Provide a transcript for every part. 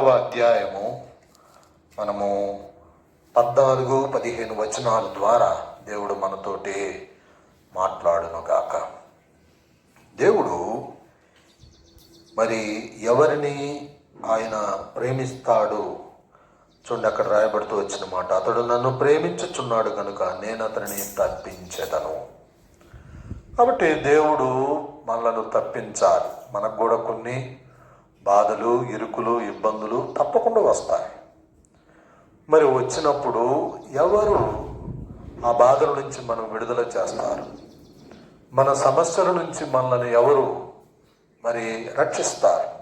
అధ్యాయము మనము పద్నాలుగు పదిహేను వచనాల ద్వారా దేవుడు మనతోటి మాట్లాడును గాక దేవుడు మరి ఎవరిని ఆయన ప్రేమిస్తాడు? చూడండి అక్కడ రాయబడుతూ వచ్చిన మాట అతడు నన్ను ప్రేమించుచున్నాడు కనుక నేను అతనిని తప్పించేదను. కాబట్టి దేవుడు మనలను తప్పించాలి. మనకు కూడా కొన్ని బాధలు ఇరుకులు ఇబ్బందులు తప్పకుండా వస్తాయి. మరి వచ్చినప్పుడు ఎవరు ఆ బాధల నుంచి మనం విడుదల చేస్తారు? మన సమస్యల నుంచి మనల్ని ఎవరు మరి రక్షిస్తారు?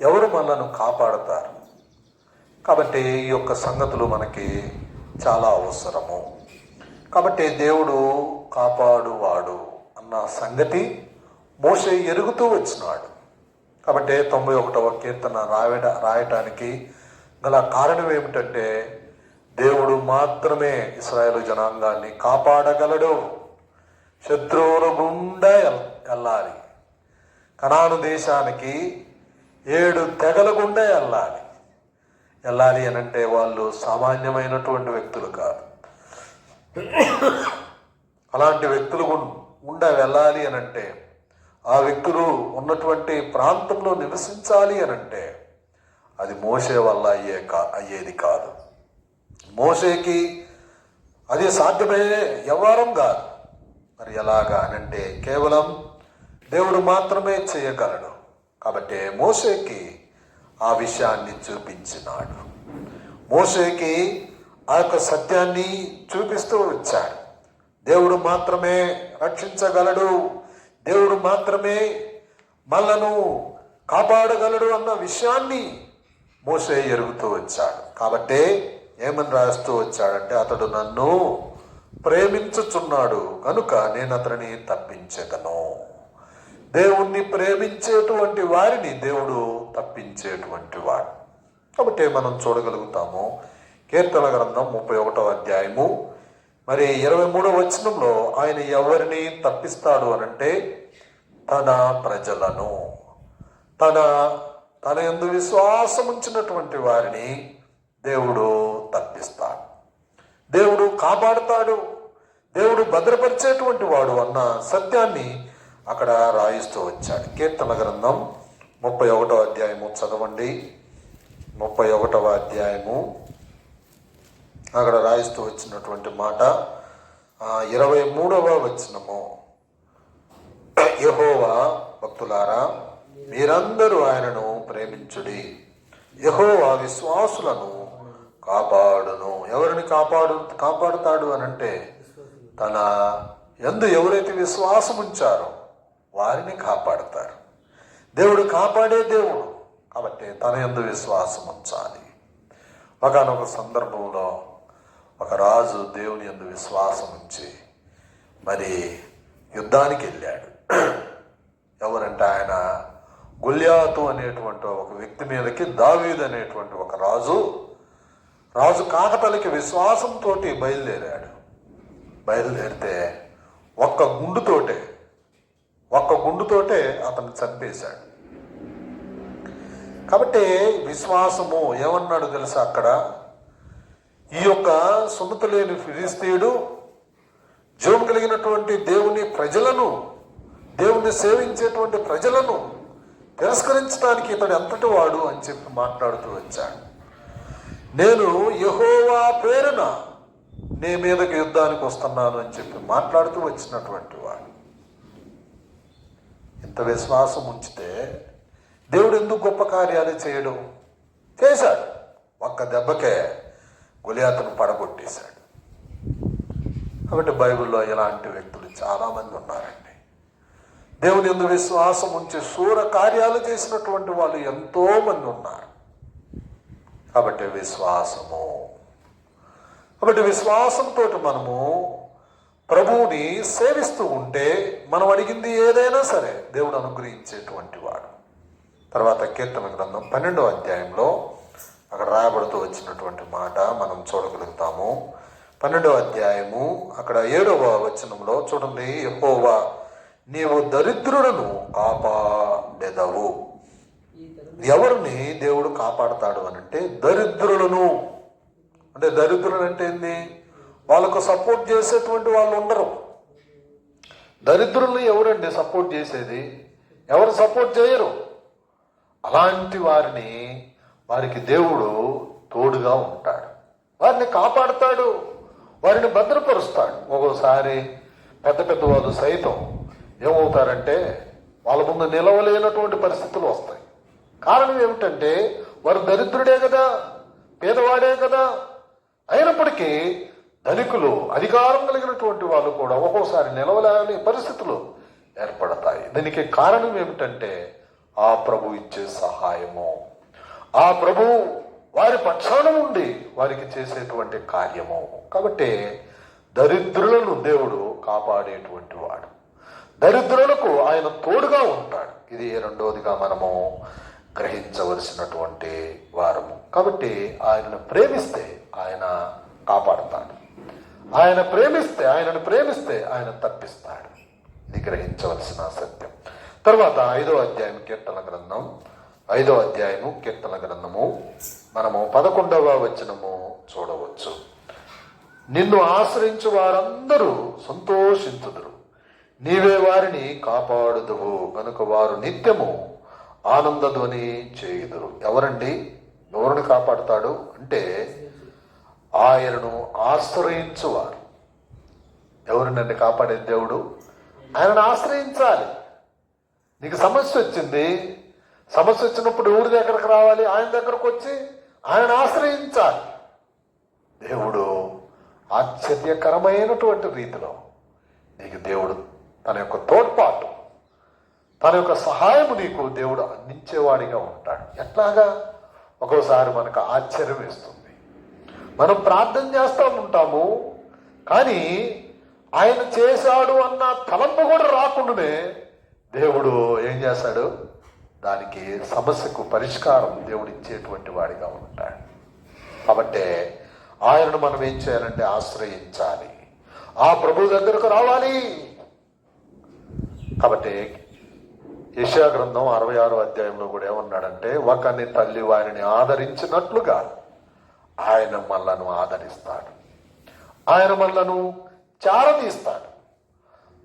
ఎవరు మనలను కాపాడతారు? కాబట్టి ఈ యొక్క సంగతులు మనకి చాలా అవసరము. కాబట్టి దేవుడు కాపాడువాడు అన్న సంగతి మోసే ఎరుగుతూ వచ్చినాడు. కాబట్టి తొంభై ఒకటవ కీర్తన రాయడ రాయటానికి గల కారణం ఏమిటంటే దేవుడు మాత్రమే ఇస్రాయేల్ జనాంగాన్ని కాపాడగలడు. శత్రువుల గుండా వెళ్ళాలి కనాను దేశానికి ఏడు తెగల గుండా వెళ్ళాలి వెళ్ళాలి అని అంటే వాళ్ళు సామాన్యమైనటువంటి వ్యక్తులు కాదు. అలాంటి వ్యక్తులు గుండా వెళ్ళాలి అని అంటే ఆ వ్యక్తులు ఉన్నటువంటి ప్రాంతంలో నివసించాలి అని అంటే అది మోసే వల్ల అయ్యే కా అయ్యేది కాదు. మోసేకి అది సాధ్యమయ్యే వ్యవహారం కాదు. మరి ఎలాగా అని అంటే కేవలం దేవుడు మాత్రమే చేయగలడు. కాబట్టి మోసేకి ఆ విషయాన్ని చూపించినాడు. మోసేకి ఆ యొక్క సత్యాన్ని చూపిస్తూ వచ్చాడు. దేవుడు మాత్రమే రక్షించగలడు. దేవుడు మాత్రమే మనను కాపాడగలడు అన్న విషయాన్ని మోసే ఎరుగుతూ వచ్చాడు. కాబట్టి ఏమని రాస్తూ వచ్చాడంటే అతడు నన్ను ప్రేమించుచున్నాడు కనుక నేను అతనిని తప్పించేదను. దేవుణ్ణి ప్రేమించేటువంటి వారిని దేవుడు తప్పించేటువంటి వాడు. కాబట్టి మనం చూడగలుగుతాము కీర్తన గ్రంథం ముప్పై ఒకటో అధ్యాయము. మరి ఇరవై మూడో వచనంలో ఆయన ఎవరిని తప్పిస్తాడు అనంటే తన ప్రజలను తన తన ఎందు విశ్వాసం ఉంచినటువంటి వారిని దేవుడు తప్పిస్తాడు. దేవుడు కాపాడుతాడు. దేవుడు భద్రపరిచేటువంటి వాడు అన్న సత్యాన్ని అక్కడ రాయిస్తూ వచ్చాడు. కీర్తన గ్రంథం ముప్పై ఒకటో అధ్యాయము చదవండి. ముప్పై ఒకటవ అధ్యాయము అక్కడ రాయిస్తూ వచ్చినటువంటి మాట ఇరవై మూడవ వచనము. యహోవా భక్తులారా మీరందరూ ఆయనను ప్రేమించుడి. యహోవా విశ్వాసులను కాపాడును. ఎవరిని కాపాడు కాపాడుతాడు అని అంటే తన ఎందు ఎవరైతే విశ్వాసం ఉంచారో వారిని కాపాడతారు. దేవుడు కాపాడే దేవుడు కాబట్టి తన ఎందు విశ్వాసం ఉంచాలి ఒకనొక సందర్భంలో ఒక రాజు దేవుని ఎందు విశ్వాసం ఉంచి మరి యుద్ధానికి వెళ్ళాడు ఎవరంటే ఆయన గుల్యాతు అనేటువంటి ఒక వ్యక్తి మీదకి దావీద్ అనేటువంటి ఒక రాజు. రాజు కాకతలకి విశ్వాసంతో బయలుదేరాడు. బయలుదేరితే ఒక్క గుండుతోటే ఒక్క గుండుతోటే అతను చంపేశాడు. కాబట్టి విశ్వాసము ఏమన్నాడు తెలుసా అక్కడ? ఈ యొక్క సున్నత లేని ఫిలిస్తీయుడు జీవం కలిగినటువంటి దేవుని ప్రజలను దేవుణ్ణి సేవించేటువంటి ప్రజలను తిరస్కరించడానికి ఇతడు ఎంతటి వాడు అని చెప్పి మాట్లాడుతూ వచ్చాడు. నేను యహోవా పేరున నీ మీదకి యుద్ధానికి వస్తున్నాను అని చెప్పి మాట్లాడుతూ వచ్చినటువంటి వాడు. ఇంత విశ్వాసం ఉంచితే దేవుడు ఎందుకు గొప్ప కార్యాలు చేయడం? చేశాడు. ఒక్క దెబ్బకే గులియాతను పడగొట్టేశాడు. కాబట్టి బైబిల్లో ఇలాంటి వ్యక్తులు చాలామంది ఉన్నారండి. దేవుని ఎందు విశ్వాసం ఉంచి శూర కార్యాలు చేసినటువంటి వాళ్ళు ఎంతో మంది ఉన్నారు. కాబట్టి విశ్వాసము. కాబట్టి విశ్వాసంతో మనము ప్రభువుని సేవిస్తూ ఉంటే మనం అడిగింది ఏదైనా సరే దేవుడు అనుగ్రహించేటువంటి వాడు. తర్వాత కీర్తన గ్రంథం పన్నెండో అధ్యాయంలో అక్కడ రాయబడుతూ వచ్చినటువంటి మాట మనం చూడగలుగుతాము. పన్నెండో అధ్యాయము అక్కడ ఏడవ వచనంలో చూడండి యెహోవా నీవు దరిద్రులను కాపాడెదవు. ఎవరిని దేవుడు కాపాడతాడు అని అంటే దరిద్రులను. అంటే దరిద్రులు అంటే ఏంది? వాళ్ళకు సపోర్ట్ చేసేటువంటి వాళ్ళు ఉండరు. దరిద్రుల్ని ఎవరండి సపోర్ట్ చేసేది? ఎవరు సపోర్ట్ చేయరు? అలాంటి వారిని వారికి దేవుడు తోడుగా ఉంటాడు. వారిని కాపాడుతాడు. వారిని భద్రపరుస్తాడు. ఒక్కోసారి పెద్ద పెద్ద వాళ్ళు సైతం ఏమవుతారంటే వాళ్ళ ముందు నిలవలేనటువంటి పరిస్థితులు వస్తాయి. కారణం ఏమిటంటే వారు దరిద్రుడే కదా పేదవాడే కదా. అయినప్పటికీ ధనికులు అధికారం కలిగినటువంటి వాళ్ళు కూడా ఒక్కోసారి నిలవలేని పరిస్థితులు ఏర్పడతాయి. దీనికి కారణం ఏమిటంటే ఆ ప్రభు ఇచ్చే సహాయము. ఆ ప్రభు వారి పక్షాన ఉండి వారికి చేసేటువంటి కార్యము. కాబట్టి దరిద్రులను దేవుడు కాపాడేటువంటి వాడు. దరిద్రులకు ఆయన తోడుగా ఉంటాడు. ఇది రెండవదిగా మనము గ్రహించవలసినటువంటి వారము. కాబట్టి ఆయనను ప్రేమిస్తే ఆయన కాపాడుతాడు. ఆయన ప్రేమిస్తే ఆయనను ప్రేమిస్తే ఆయన తప్పిస్తాడు. ఇది గ్రహించవలసిన సత్యం. తర్వాత ఐదో అధ్యాయం కీర్తన గ్రంథం. ఐదో అధ్యాయము కీర్తన గ్రంథము. మనము పదకొండవ వచనము చూడవచ్చు. నిన్ను ఆశ్రయించు వారందరూ సంతోషించుదురు. నీవే వారిని కాపాడుదువు. కనుక వారు నిత్యము ఆనందధ్వని చేయుదురు. ఎవరండి? ఎవరిని కాపాడుతాడు? అంటే ఆయనను ఆశ్రయించువారు. ఎవరు నన్ను కాపాడే దేవుడు? ఆయనను ఆశ్రయించాలి. నీకు సమస్య వచ్చింది. సమస్య వచ్చినప్పుడు ఎవరి దగ్గరకు రావాలి? ఆయన దగ్గరకు వచ్చి ఆయన ఆశ్రయించాలి. దేవుడు ఆశ్చర్యకరమైనటువంటి రీతిలో నీకు దేవుడు తన యొక్క తోడ్పాటు తన యొక్క సహాయము నీకు దేవుడు అందించేవాడిగా ఉంటాడు. ఎట్లాగా? ఒక్కోసారి మనకు ఆశ్చర్యం వేస్తుంది. మనం ప్రార్థన చేస్తూ ఉంటాము కానీ ఆయన చేశాడు అన్న తలంపు కూడా రాకుండానే దేవుడు ఏం చేస్తాడు? దానికి సమస్యకు పరిష్కారం దేవుడు ఇచ్చేటువంటి వాడిగా ఉంటాడు. కాబట్టి ఆయనను మనం ఏం చేయాలంటే ఆశ్రయించాలి. ఆ ప్రభు దగ్గరకు రావాలి. కాబట్టి యశా గ్రంథం అరవై ఆరో అధ్యాయంలో కూడా ఏమన్నాడంటే ఒకని తల్లి వారిని ఆదరించినట్లుగా ఆయన మనలను ఆదరిస్తాడు. ఆయన మనలను చారదీస్తాడు.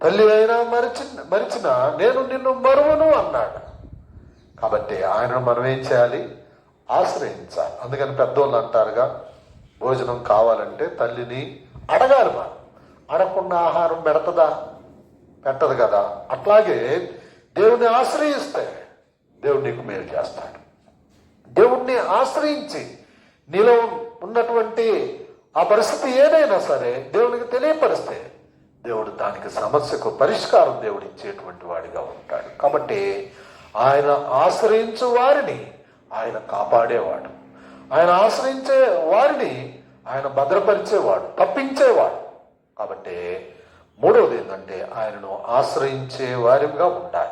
తల్లి అయినా మరిచి మరిచిన నేను నిన్ను మరువను అన్నాడు. కాబట్టి ఆయనను మనం ఏం చేయాలి? ఆశ్రయించాలి. అందుకని పెద్దోళ్ళు అంటారుగా భోజనం కావాలంటే తల్లిని అడగాలి మనం. అడగకుండా ఆహారం పెడతదా? పెట్టదు కదా. అట్లాగే దేవుణ్ణి ఆశ్రయిస్తే దేవుడు నీకు మేలు చేస్తాడు. దేవుణ్ణి ఆశ్రయించి నీలో ఉన్నటువంటి ఆ పరిస్థితి ఏదైనా సరే దేవునికి తెలియపరిస్తే దేవుడు దానికి సమస్యకు పరిష్కారం దేవుడు ఇచ్చేటువంటి వాడిగా ఉంటాడు. కాబట్టి ఆయన ఆశ్రయించు వారిని ఆయన కాపాడేవాడు. ఆయన ఆశ్రయించే వారిని ఆయన భద్రపరిచేవాడు తప్పించేవాడు. కాబట్టి మూడవది ఏంటంటే ఆయనను ఆశ్రయించే వారిగా ఉండాలి.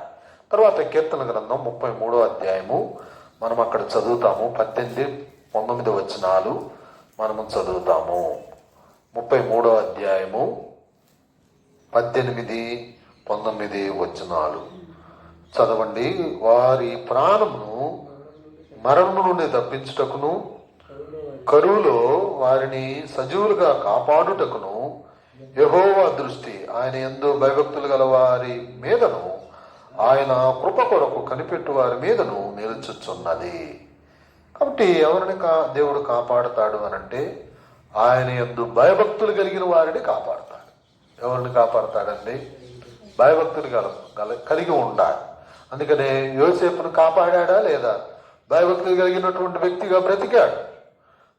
తర్వాత కీర్తన గ్రంథం ముప్పై మూడో అధ్యాయము. మనం అక్కడ చదువుతాము. పద్దెనిమిది పంతొమ్మిది వచనాలు మనము చదువుతాము. ముప్పై మూడో అధ్యాయము పద్దెనిమిది పంతొమ్మిది వచనాలు. చదవండి. వారి ప్రాణమును మరణము నుండి తప్పించుటకును కరువులో వారిని సజీవులుగా కాపాడుటకును యహోవా దృష్టి ఆయన ఎందు భయభక్తులు గల వారి మీదను ఆయన కృప కొరకు కనిపెట్టు వారి మీదను నిలుచుచున్నది. కాబట్టి ఎవరిని కా దేవుడు కాపాడుతాడు అనంటే ఆయన ఎందు భయభక్తులు కలిగిన వారిని కాపాడుతాడు. ఎవరిని కాపాడుతాడండి? భయభక్తులు గల గల- కలిగి ఉండాలి. అందుకనే యోసేపును కాపాడా లేదా? భయభక్తులు కలిగినటువంటి వ్యక్తిగా బ్రతికాడు.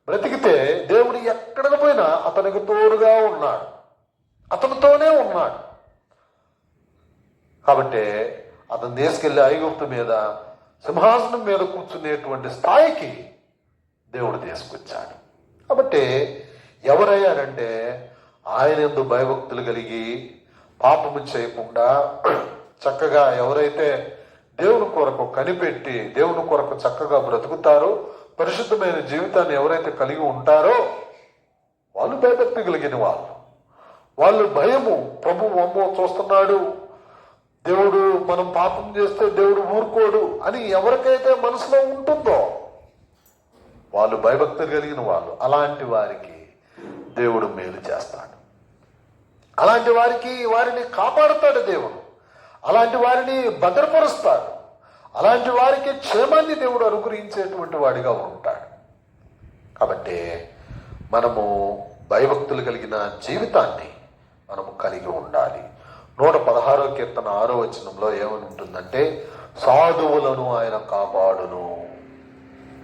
బ్రతికితే దేవుడు ఎక్కడికి పోయినా అతనికి తోడుగా ఉన్నాడు. అతనితోనే ఉన్నాడు. కాబట్టి అతను తీసుకెళ్ళి ఐగుప్తు మీద సింహాసనం మీద కూర్చునేటువంటి స్థాయికి దేవుడు తీసుకొచ్చాడు. కాబట్టి ఎవరయ్యారంటే ఆయన ఎందు భయభక్తులు కలిగి పాపము చేయకుండా చక్కగా ఎవరైతే దేవుని కొరకు కనిపెట్టి దేవుని కొరకు చక్కగా బ్రతుకుతారో పరిశుద్ధమైన జీవితాన్ని ఎవరైతే కలిగి ఉంటారో వాళ్ళు భయభక్తి కలిగిన వాళ్ళు. వాళ్ళు భయము. ప్రభు అమ్మో చూస్తున్నాడు. దేవుడు మనం పాపం చేస్తే దేవుడు ఊరుకోడు అని ఎవరికైతే మనసులో ఉంటుందో వాళ్ళు భయభక్తులు కలిగిన వాళ్ళు. అలాంటి వారికి దేవుడు మేలు చేస్తాడు. అలాంటి వారికి వారిని కాపాడుతాడు దేవుడు. అలాంటి వారిని భద్రపరుస్తాడు. అలాంటి వారికి క్షేమాన్ని దేవుడు అనుగ్రహించేటువంటి వాడిగా ఉంటాడు. కాబట్టి మనము భయభక్తులు కలిగిన జీవితాన్ని మనము కలిగి ఉండాలి. నూట పదహారో కీర్తన ఆరో వచనంలో ఏమని ఉంటుందంటే సాధువులను ఆయన కాపాడును.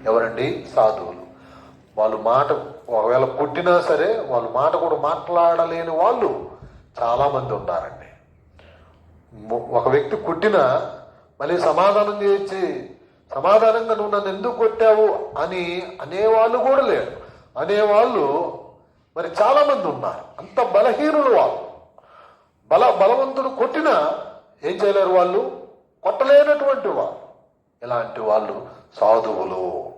ఎవరండి? సాధువులు. వాళ్ళు మాట ఒకవేళ కొట్టినా సరే వాళ్ళు మాట కూడా మాట్లాడలేని వాళ్ళు చాలామంది ఉన్నారండి ఒక వ్యక్తి కొట్టినా మళ్ళీ సమాధానం చేసి సమాధానంగా నువ్వు నన్ను ఎందుకు కొట్టావు? అని అనేవాళ్ళు కూడా లేరు. అనేవాళ్ళు మరి చాలామంది ఉన్నారు. అంత బలహీనులు వాళ్ళు. బల బలవంతుడు కొట్టినా ఏం చేయలేరు వాళ్ళు? కొట్టలేనటువంటి వాళ్ళు. ఇలాంటి వాళ్ళు సాధువులు.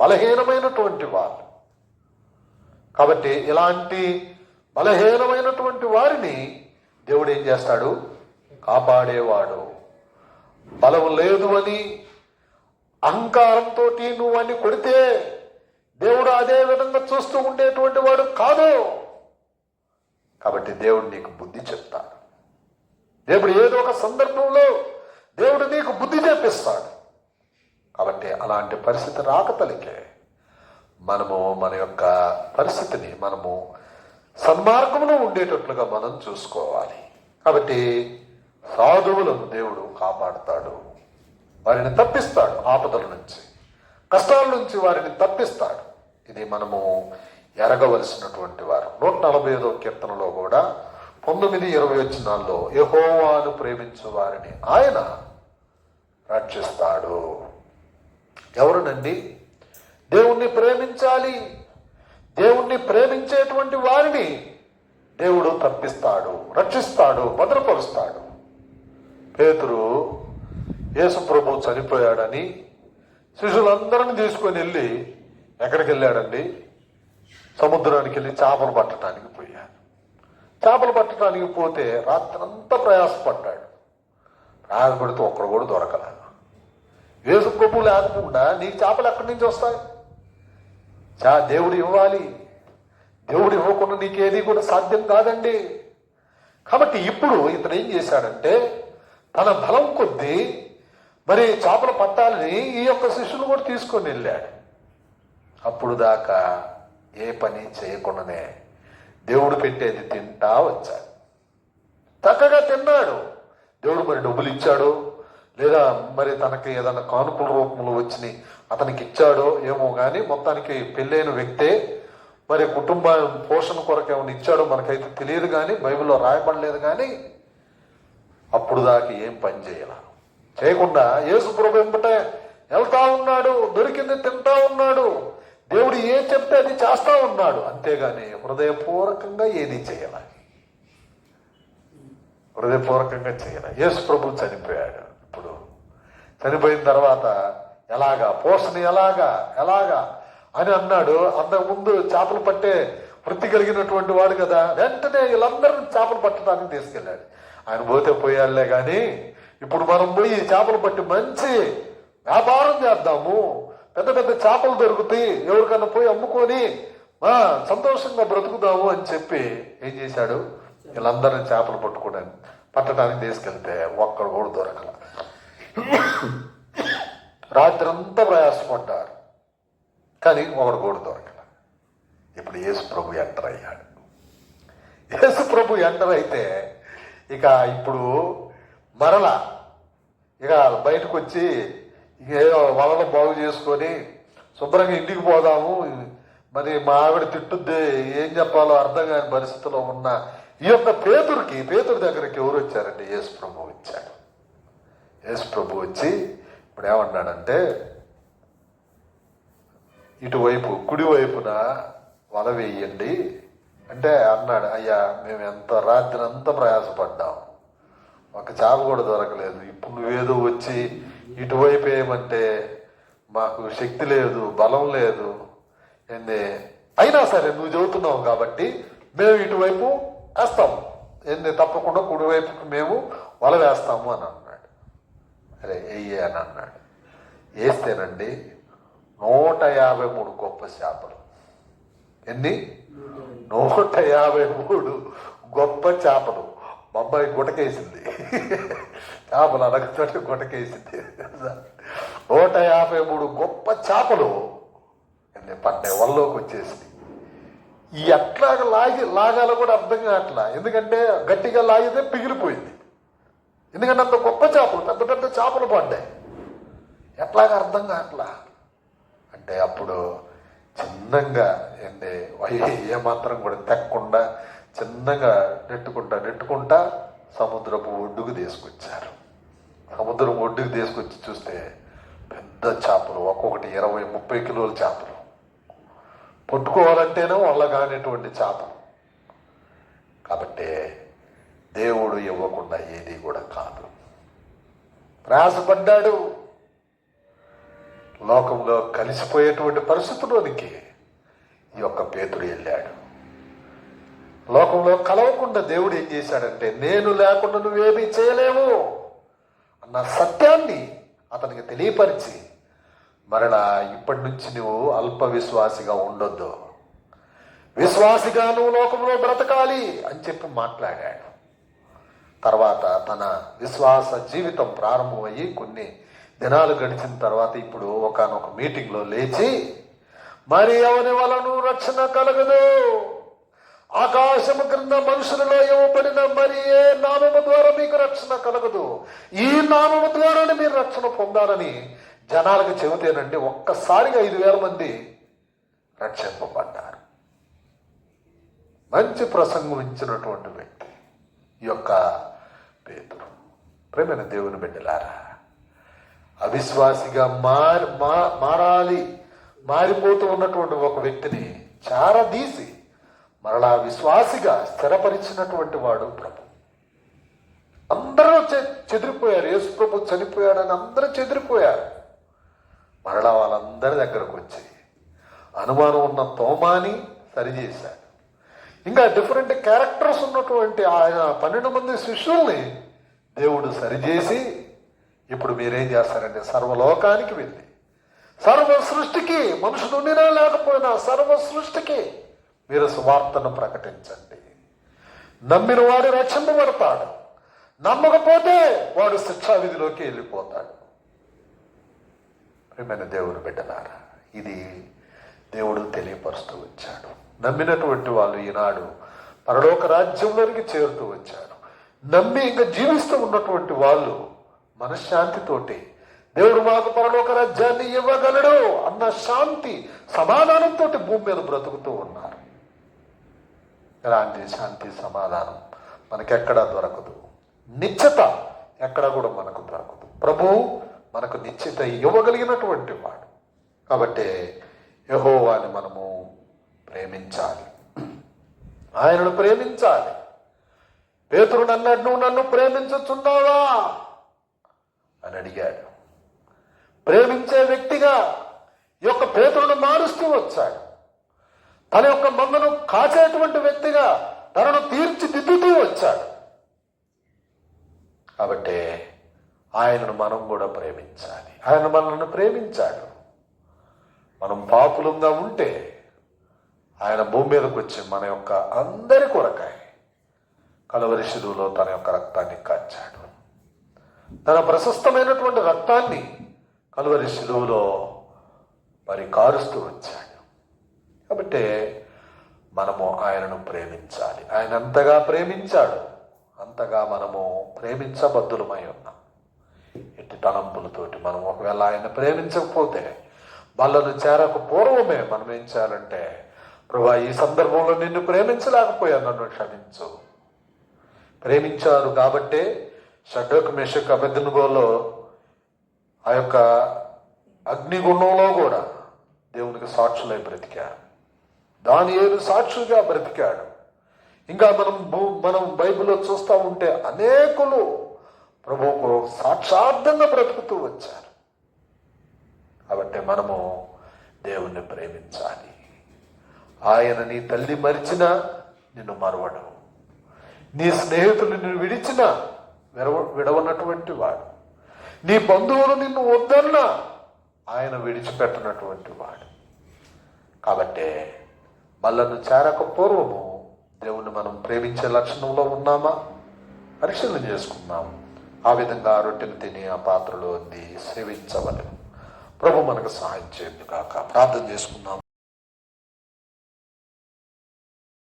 బలహీనమైనటువంటి వాళ్ళు. కాబట్టి ఇలాంటి బలహీనమైనటువంటి వారిని దేవుడు ఏం చేస్తాడు? కాపాడేవాడు. బలం లేదు అని అహంకారంతో నువ్వు అని కొడితే దేవుడు అదే విధంగా చూస్తూ ఉండేటువంటి వాడు కాదు. కాబట్టి దేవుడు నీకు బుద్ధి చెప్తాడు. దేవుడు ఏదో ఒక సందర్భంలో దేవుడు నీకు బుద్ధి చెప్పిస్తాడు. కాబట్టి అలాంటి పరిస్థితి రాకతలికే మనము మన యొక్క పరిస్థితిని మనము సన్మార్గంలో ఉండేటట్లుగా మనం చూసుకోవాలి. కాబట్టి సాధువులను దేవుడు కాపాడుతాడు. వారిని తప్పిస్తాడు ఆపదల నుంచి కష్టాల నుంచి వారిని తప్పిస్తాడు. ఇది మనము ఎరగవలసినటువంటి వారు. నూట నలభై ఐదో కీర్తనలో కూడా పంతొమ్మిది ఇరవై వచ్చినాల్లో యహోవాను ప్రేమించు వారిని ఆయన రక్షిస్తాడు. ఎవరునండి? దేవుణ్ణి ప్రేమించాలి. దేవుణ్ణి ప్రేమించేటువంటి వారిని దేవుడు తప్పిస్తాడు రక్షిస్తాడు భద్రపరుస్తాడు. పేతురు యేసు ప్రభు చనిపోయాడని శిష్యులందరిని తీసుకొని వెళ్ళి ఎక్కడికి వెళ్ళాడండి? సముద్రానికి వెళ్ళి చేపలు పట్టడానికి పోయాడు. చేపలు పట్టడానికి పోతే రాత్రంతా ప్రయాసపడ్డాడు. ప్రయాసపడితే ఒక్కడు కూడా దొరకలేదు యేసు ప్రభు లేకుండా నీకు చేపలు ఎక్కడి నుంచి వస్తాయి? చా దేవుడు ఇవ్వాలి. దేవుడు ఇవ్వకుండా నీకేది కూడా సాధ్యం కాదండి. కాబట్టి ఇప్పుడు ఇతను ఏం చేశాడంటే తన బలం కొద్దీ మరి చేపలు పట్టాలని ఈ యొక్క శిష్యులు కూడా తీసుకొని వెళ్ళాడు. అప్పుడు దాకా ఏ పని చేయకుండానే దేవుడు పెట్టేది తింటా వచ్చాడు. చక్కగా తిన్నాడు. దేవుడు మరి డబ్బులు ఇచ్చాడు లేదా మరి తనకి ఏదైనా కానుకల రూపంలో వచ్చి అతనికి ఇచ్చాడో ఏమో కానీ మొత్తానికి పెళ్ళైన వ్యక్తే మరి కుటుంబ పోషణ కొరకు ఏమైనా ఇచ్చాడో మనకైతే తెలియదు కానీ బైబిల్లో రాయబడలేదు కానీ అప్పుడు దాకా ఏం పని చేయాల. చేయకుండా యేసు ప్రభు వెంబటే వెళ్తా ఉన్నాడు దొరికింది తింటా ఉన్నాడు. దేవుడు ఏ చెప్తే అది చేస్తా ఉన్నాడు. అంతేగాని హృదయపూర్వకంగా ఏది చేయాలి హృదయపూర్వకంగా చేయాలి యేసు ప్రభు చనిపోయాడు. ఇప్పుడు చనిపోయిన తర్వాత ఎలాగా? పోషణ ఎలాగా? ఎలాగా? అని అన్నాడు. అంతకుముందు చేపలు పట్టే వృత్తి కలిగినటువంటి వాడు కదా. వెంటనే వీళ్ళందరిని చేపలు పట్టడానికి తీసుకెళ్ళాడు. ఆయన పోతే పోయాలే కానీ ఇప్పుడు మనం పోయి చేపలు పట్టి మంచి వ్యాపారం చేద్దాము. పెద్ద పెద్ద చేపలు దొరుకుతాయి. ఎవరికన్నా పోయి అమ్ముకొని సంతోషంగా బ్రతుకుదాము అని చెప్పి ఏం చేశాడు? వీళ్ళందరిని చేపలు పట్టుకోవడానికి పట్టడానికి తీసుకెళ్తే ఒక్కడు కూడా దొరకల. రాత్రంతా ప్రయాసపడ్డారు. కానీ ఒకడు కూడా దొరకల. ఇప్పుడు యేసు ప్రభు ఎంటర్ అయ్యాడు. యేసు ప్రభు ఎంటర్ అయితే ఇక ఇప్పుడు మరల ఇక బయటకు వచ్చి ఏదో వలలు బాగు చేసుకొని శుభ్రంగా ఇంటికి పోదాము. మరి మా ఆవిడ తిట్టుద్ది. ఏం చెప్పాలో అర్థం కాని పరిస్థితిలో ఉన్న ఈ యొక్క పేతురికి పేతుడి దగ్గరికి ఎవరు వచ్చారండి? యేసు ప్రభు వచ్చాడు. యేసు ప్రభు వచ్చి ఇప్పుడు ఏమన్నాడంటే ఇటువైపు కుడివైపున వల వేయండి. అంటే అన్నాడు అయ్యా మేము ఎంత రాత్రి అంతా ప్రయాసపడ్డాం. ఒక చేప కూడా దొరకలేదు. ఇప్పుడు నువ్వేదో వచ్చి ఇటువైపు ఏమంటే మాకు శక్తి లేదు బలం లేదు ఏంది? అయినా సరే నువ్వు చెబుతున్నావు కాబట్టి మేము ఇటువైపు వేస్తాం. ఏంది? తప్పకుండా కుడివైపుకి మేము వల వేస్తాము అని అన్నాడు. అరే వెయ్యి అని అన్నాడు. వేస్తేనండి నూట యాభై మూడు గొప్ప చేపలు. ఎన్ని నూట యాభై మూడు గొప్ప చేపలు. మా అమ్మాయి గుటకేసింది. చేపల అనగతోటి గుటకేసింది. నూట యాభై మూడు గొప్ప చేపలు పడ్డాయి? వల్లోకి వచ్చేసింది ఈ ఎట్లాగ లాగి లాగాలో కూడా అర్థం కావట్లా. ఎందుకంటే గట్టిగా లాగితే పిగిలిపోయింది. ఎందుకంటే అంత గొప్ప చేపలు పెద్ద పెద్ద చేపలు పడ్డాయి. ఎట్లాగ అర్థం కావట్లా? అంటే అప్పుడు చిన్నగా ఏంటి వై- ఏమాత్రం కూడా తెక్కకుండా చిన్నగా నెట్టుకుంటా నెట్టుకుంటా సముద్రపు ఒడ్డుకు తీసుకొచ్చారు. సముద్రం ఒడ్డుకు తీసుకొచ్చి చూస్తే పెద్ద చేపలు ఒక్కొక్కటి ఇరవై ముప్పై కిలోల చేపలు. పట్టుకోవాలంటేనే వల్ల కానిటువంటి చేపలు. కాబట్టి దేవుడు ఇవ్వకుండా ఏది కూడా కాదు. ప్రయాసపడ్డాడు. లోకంలో కలిసిపోయేటువంటి పరిస్థితిలోనికి ఈ యొక్క పేతుడు వెళ్ళాడు. లోకంలో కలవకుండా దేవుడు ఏం చేశాడంటే నేను లేకుండా నువ్వేమీ చేయలేవు అన్న సత్యాన్ని అతనికి తెలియపరిచి మరలా ఇప్పటి నుంచి నువ్వు అల్ప విశ్వాసిగా ఉండొద్దు. విశ్వాసిగా నువ్వు లోకంలో బ్రతకాలి అని చెప్పి మాట్లాడాడు. తర్వాత తన విశ్వాస జీవితం ప్రారంభమయ్యి కొన్ని దినాలు గడిచిన తర్వాత ఇప్పుడు ఒకనొక మీటింగ్లో లేచి మరి ఎవరి వలన రక్షణ కలగదు? ఆకాశము క్రింద మనుషులలో ఇవ్వబడిన మరి ఏ నామము ద్వారా మీకు రక్షణ కలగదు? ఈ నామము ద్వారానే మీరు రక్షణ పొందాలని జనాలకు చెబితేనండి ఒక్కసారిగా ఐదు వేల మంది రక్షింపబడ్డారు. మంచి ప్రసంగం ఇచ్చినటువంటి వ్యక్తి ఈ యొక్క పేతుడు ప్రేమైన దేవుని బిడ్డలారా అవిశ్వాసిగా మారి మా- మారాలి మారిపోతూ ఉన్నటువంటి ఒక వ్యక్తిని చారదీసి మరలా విశ్వాసిగా స్థిరపరిచినటువంటి వాడు ప్రభు. అందరూ చెదిరిపోయారు. యేసు ప్రభు చనిపోయాడని అందరూ చెదిరిపోయారు. మరలా వాళ్ళందరి దగ్గరకు వచ్చి అనుమానం ఉన్న తోమాని సరిచేశాడు. ఇంకా డిఫరెంట్ క్యారెక్టర్స్ ఉన్నటువంటి ఆయన పన్నెండు మంది శిష్యుల్ని దేవుడు సరిచేసి ఇప్పుడు మీరేం చేస్తారంటే సర్వలోకానికి వెళ్ళి సర్వ సృష్టికి మనుషులు ఉండినా లేకపోయినా సర్వ సృష్టికి మీరు సువార్తను ప్రకటించండి. నమ్మిన వాడు రక్షింపబడతాడు. నమ్మకపోతే వాడు శిక్షా విధిలోకి వెళ్ళిపోతాడు. ప్రియమైన దేవుడు బిడ్డనారా ఇది దేవుడు తెలియపరుస్తూ వచ్చాడు. నమ్మినటువంటి వాళ్ళు ఈనాడు పరలోక రాజ్యంలోనికి చేరుతూ వచ్చారు. నమ్మి ఇంకా జీవిస్తూ ఉన్నటువంటి వాళ్ళు మనశ్శాంతితోటి దేవుడు మాకు పరలోక రాజ్యాన్ని ఇవ్వగలడు అన్న శాంతి సమాధానంతో భూమి మీద బ్రతుకుతూ ఉన్నారు. ఎలాంటి శాంతి సమాధానం మనకెక్కడా దొరకదు. నిశ్చిత ఎక్కడ కూడా మనకు దొరకదు. ప్రభువు మనకు నిశ్చిత ఇవ్వగలిగినటువంటి వాడు. కాబట్టి యహోవాని మనము ప్రేమించాలి. ఆయనను ప్రేమించాలి. పేతురుడు అన్నాడు నువ్వు నన్ను ప్రేమించుచున్నావా? అని అడిగాడు. ప్రేమించే వ్యక్తిగా ఈ యొక్క పేతురును మారుస్తూ వచ్చాడు. తన యొక్క మందను కాచేటువంటి వ్యక్తిగా తనను తీర్చిదిద్దుతూ వచ్చాడు. కాబట్టి ఆయనను మనం కూడా ప్రేమించాలి. ఆయన మనల్ని ప్రేమించాడు. మనం పాపులంగా ఉంటే ఆయన భూమి మీదకి వచ్చి మన యొక్క అందరి కొరకాయ కలవరి శిలువలో తన యొక్క రక్తాన్ని కాచాడు. తన ప్రశస్తమైనటువంటి రక్తాన్ని కలువరి శిలువులో మరి కారుస్తూ వచ్చాడు. కాబట్టి మనము ఆయనను ప్రేమించాలి. ఆయన అంతగా ప్రేమించాడు. అంతగా మనము ప్రేమించబద్దులమై ఉన్నాం. ఎట్టి తలంపులతోటి మనం ఒకవేళ ఆయన ప్రేమించకపోతే వాళ్ళను చేరక పూర్వమే మనం ఏం చేయాలంటే ప్రభా ఈ సందర్భంలో నిన్ను ప్రేమించలేకపోయాను నన్ను క్షమించు. ప్రేమించారు కాబట్టే షడ్డకు మెషక్ అభ్యర్థనగోలో ఆ యొక్క అగ్నిగుణంలో కూడా దేవునికి సాక్షులై బ్రతికారు. దాని ఏడు సాక్షులుగా బ్రతికాడు. ఇంకా మనం మనం బైబిల్లో చూస్తూ ఉంటే అనేకులు ప్రభువుకు సాక్షార్థంగా బ్రతుకుతూ వచ్చారు. కాబట్టి మనము దేవుణ్ణి ప్రేమించాలి. ఆయన నీ తల్లి మరిచినా నిన్ను మరవడు. నీ స్నేహితులు నిన్ను విడిచినా విడవ విడవనటువంటి వాడు. నీ బంధువులు నిన్ను వద్దన్నా ఆయన విడిచిపెట్టనటువంటి వాడు. కాబట్టి మళ్ళను చేరక పూర్వము దేవుని మనం ప్రేమించే లక్షణంలో ఉన్నామా? పరిశీలన చేసుకున్నాము ఆ విధంగా రొట్టెను తిని ఆ పాత్రలో ఉంది సేవించవలను. ప్రభు మనకు సహాయం చేయండి కాక ప్రార్థన చేసుకున్నాము